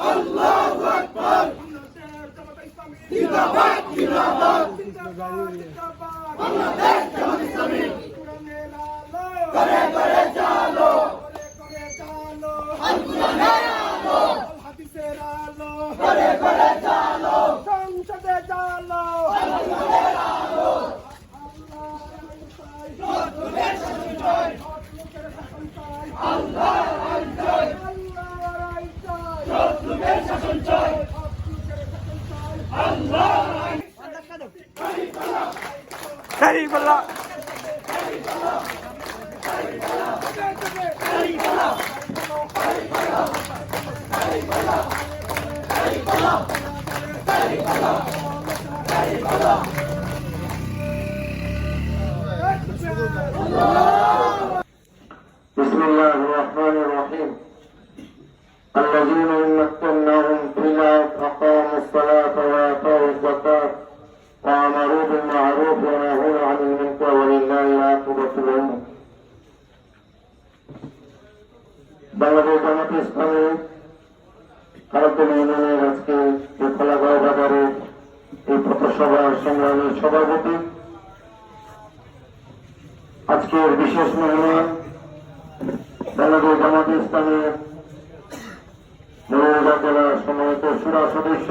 আল্লাহু আকবার জিন্দাবাদ জিন্দাবাদ বাংলাদেশ জামাত ইসলামী করে করে চালো করে চালো আল কুরআনের আলো হাদিসের আলো করে করে চালো சரி الله بسم الله الرحمن الرحيم. الذين إن বাংলাদেশ জামাত ইসলামী আরব্য ইউনিয়নের আজকে এই খোলাগাঁও বাজারের এই পথসভার সংগ্রামের সভাপতি, আজকের বিশেষ মেহমান বাংলাদেশ জামাত ইসলামের মৌলভীবাজার জেলার সম্মানিত সুরা সদস্য